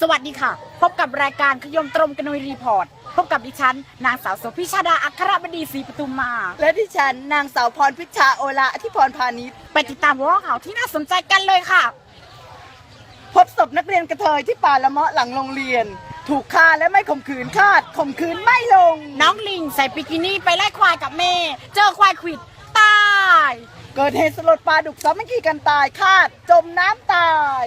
สวัสดีค่ะ พบกับรายการขยมตรมกนุยรีพอร์ต พบกับดิฉัน นางสาวโสภิชาดาอัครบดีศรีปทุมมา และดิฉันนางสาวพรพิชชาโอละที่พรพาณิชย์ไปติดตามหัวข่าวที่น่าสนใจกันเลยค่ะ พบศพนักเรียนกระเทยที่ป่าละเมาะหลังโรงเรียน ถูกฆ่าและไม่ข่มขืนคาดข่มขืนไม่ลง น้องลิงใส่บิกินี่ไปไล่ควายกับแม่ เจอควายขวิดตาย เกิดเหตุสลดปลาดุกสามัคคีกันตายคาด จมน้ำตาย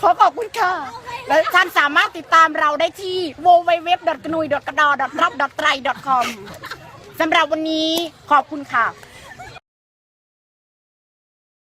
ขอขอบคุณค่ะ และท่านสามารถติดตามเราได้ที่ w w w g n u y g r a d o r a b t r a i c o m สำหรับวันนี้ขอบคุณค่ะ